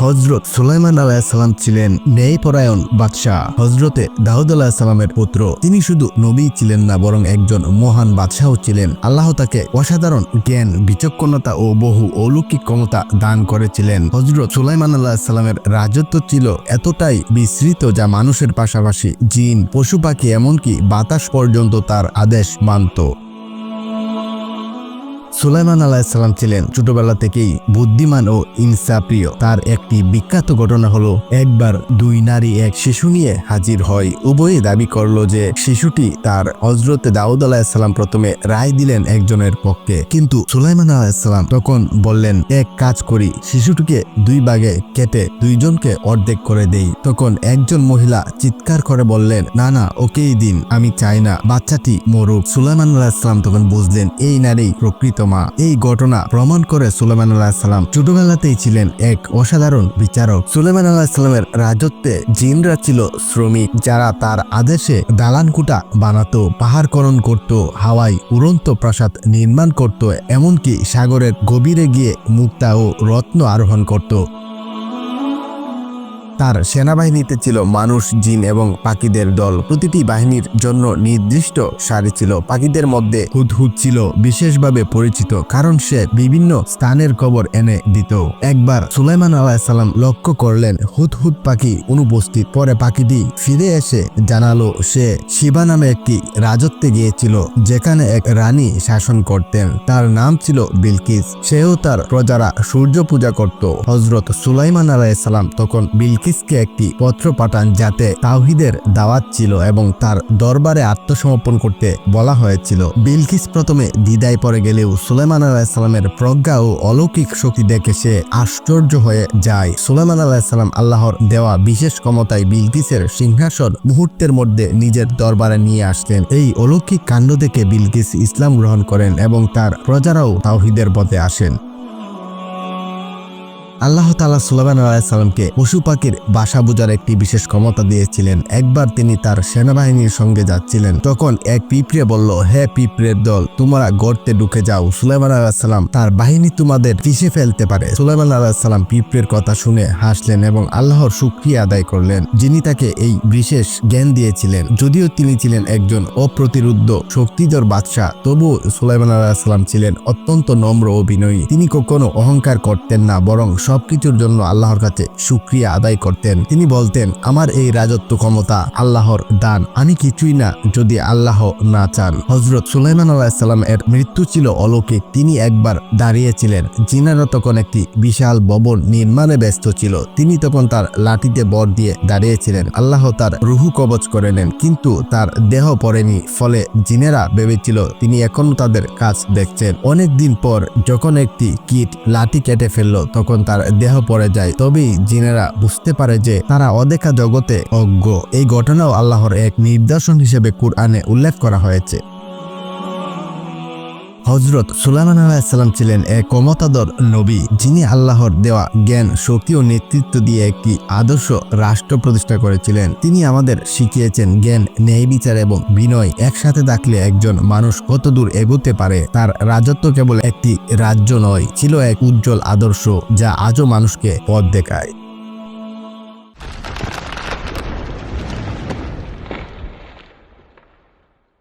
হজরত সুলাইমান আলাহিসাল্লাম ছিলেন ন্যায়পরায়ণ বাদশাহ। হজরতে দাউদ আলাহিসাল্লামের পুত্র। তিনি শুধু নবী ছিলেন না, বরং একজন মহান বাদশাহ ছিলেন। আল্লাহ তাকে অসাধারণ জ্ঞান, বিচক্ষণতা ও বহু অলৌকিক ক্ষমতা দান করেছিলেন। হজরত সুলাইমান আলাহিসাল্লামের রাজত্ব ছিল এতটাই বিস্তৃত যা মানুষের পাশাপাশি জিন, পশু পাখি, এমনকি বাতাস পর্যন্ত তার আদেশ মানত। সুলাইমান আলাহিসাল্লাম ছিলেন ছোটবেলা থেকেই বুদ্ধিমান ও ইনসাপ্রিয় তার একটি বিখ্যাত ঘটনা হলো, একবার দুই নারী এক শিশু নিয়ে হাজির হয়। উভয়ে দাবি করল যে শিশুটি তার হজরতে দাউদ আলাহিসাল্লাম প্রথমে রায় দিলেন একজনের পক্ষে। কিন্তু সুলাইমান আলাহিসাল্লাম তখন বললেন, এক কাজ করি, শিশুটিকে দুই ভাগে কেটে দুইজনকে অর্ধেক করে দেই। তখন একজন মহিলা চিৎকার করে বললেন, না না, ওকেই দিন, আমি চাই না। বাচ্চাটি মরুক। সুলাইমান আলাহিসাল্লাম তখন বুঝলেন, এই নারী প্রকৃত মা। এই ঘটনা প্রমাণ করে সুলেমান আলাহিসাল্লাম ছোটবেলাতেই ছিলেন এক অসাধারণ বিচারক। সুলেমান আলাহিসাল্লামের রাজত্বে জিনরা ছিল শ্রমিক যারা তার আদেশে দালানকুটা বানাত পাহাড় করণ করত, হাওয়ায় উড়ন্ত প্রাসাদ নির্মাণ করত, এমনকি সাগরের গভীরে গিয়ে মুক্তা ও রত্ন আরোহণ করত। তার সেনাবাহিনীতে ছিল মানুষ, জিন এবং পাখিদের দল। প্রতিটি বাহিনীর জন্য নির্দিষ্ট সারি ছিল। পাখিদের মধ্যে হুদহুদ ছিল, বিশেষভাবে পরিচিত, কারণ সে বিভিন্ন স্থানের খবর এনে দিত। একবার সুলাইমান আলাহিসাল্লাম লক্ষ্য করলেন, হুদহুদ পাখি অনুপস্থিত। পরে পাখিটি ফিরে এসে জানালো, সে শিবা নামে একটি রাজত্বে গিয়েছিল, যেখানে এক রানী শাসন করতেন। তার নাম ছিল বিলকিস। সেও তার প্রজারা সূর্য পূজা করত। হজরত সুলাইমান আলাইসাল্লাম তখন বিলকিসকে একটি পত্র পাঠান যাতে তাওহিদের দাওয়াত ছিল এবং তার দরবারে আত্মসমর্পণ করতে বলা হয়েছিল। বিলকিস প্রথমে দ্বিধায় পড়ে গেলেও সুলাইমান আলাহিসাল্লামের প্রজ্ঞা ও অলৌকিক শক্তি দেখে সে আশ্চর্য হয়ে যায়। সুলাইমান আলাহিসাল্লাম আল্লাহর দেওয়া বিশেষ ক্ষমতায় বিলকিসের সিংহাসন মুহূর্তের মধ্যে নিজের দরবারে নিয়ে আসলেন। এই অলৌকিক কাণ্ড দেখে বিলকিস ইসলাম গ্রহণ করেন এবং তার প্রজারাও তাওহিদের পথে আসেন। আল্লাহ তালা সুলাইমান আলাহিসাল্লামকে পশু পাখির বাসা বোঝার একটি বিশেষ ক্ষমতা দিয়েছিলেন। একবার তিনি তার সেনাবাহিনীর সঙ্গে যাচ্ছিলেন। তখন এক পিঁপড়ে বলল, হে পিঁপড়ের দল, তোমরা গর্তে ঢুকে যাও। সুলাইমান আলাহিসাল্লাম তার বাহিনী তোমাদের পিষে ফেলতে পারে। সুলাইমান আলাহিসাল্লাম পিঁপড়ের কথা শুনে হাসলেন এবং আল্লাহর শুক্রিয়া আদায় করলেন, যিনি তাকে এই বিশেষ জ্ঞান দিয়েছিলেন। যদিও তিনি ছিলেন একজন অপ্রতিরুদ্ধ, শক্তিধর বাদশাহ, তবুও সুলাইমান আলাহিসাল্লাম ছিলেন অত্যন্ত নম্র ও বিনয়ী। তিনি কখনো অহংকার করতেন না, বরং সবকিছুর জন্য আল্লাহর কাছে সুক্রিয়া আদায় করতেন। তিনি বলতেন, আমার এই রাজত্ব ক্ষমতা আল্লাহর দান। আমি কিছুই না, যদি আল্লাহ না চান। হজরত সুলাইমান আলাহিসাল্লাম এর মৃত্যু ছিল অলৌকিক। তিনি একবার দাঁড়িয়েছিলেন। জিনারা তখন একটি বিশাল ভবন নির্মাণে ব্যস্ত ছিল। তিনি তখন তার লাঠিতে বর দিয়ে দাঁড়িয়েছিলেন। আল্লাহ তার রুহু কবচ করে নেন, কিন্তু তার দেহ পড়েনি। ফলে জিনেরা ভেবেছিল, তিনি এখনও তাদের কাজ দেখছেন। অনেক দিন পর যখন একটি কীট লাঠি কেটে ফেলল, তখন তার দেহ পড়ে যায়। তবেই জিনেরা বুঝতে পারে যে তারা অদেখা জগতে অজ্ঞ। এই ঘটনাও আল্লাহর এক নিদর্শন হিসেবে কুরআনে উল্লেখ করা হয়েছে। হজরত সুলাইমান আলাহিসাল্লাম ছিলেন এক ক্ষমতাধর নবী, যিনি আল্লাহর দেওয়া জ্ঞান, শক্তি ও নেতৃত্ব দিয়ে একটি আদর্শ রাষ্ট্র প্রতিষ্ঠা করেছিলেন। তিনি আমাদের শিখিয়েছেন জ্ঞান, ন্যায় বিচার এবং বিনয়। একসাথে থাকলে একজন মানুষ কত দূর এগোতে পারে, তার রাজত্ব কেবল একটি রাজ্য নয়, ছিল এক উজ্জ্বল আদর্শ, যা আজও মানুষকে পথ দেখায়।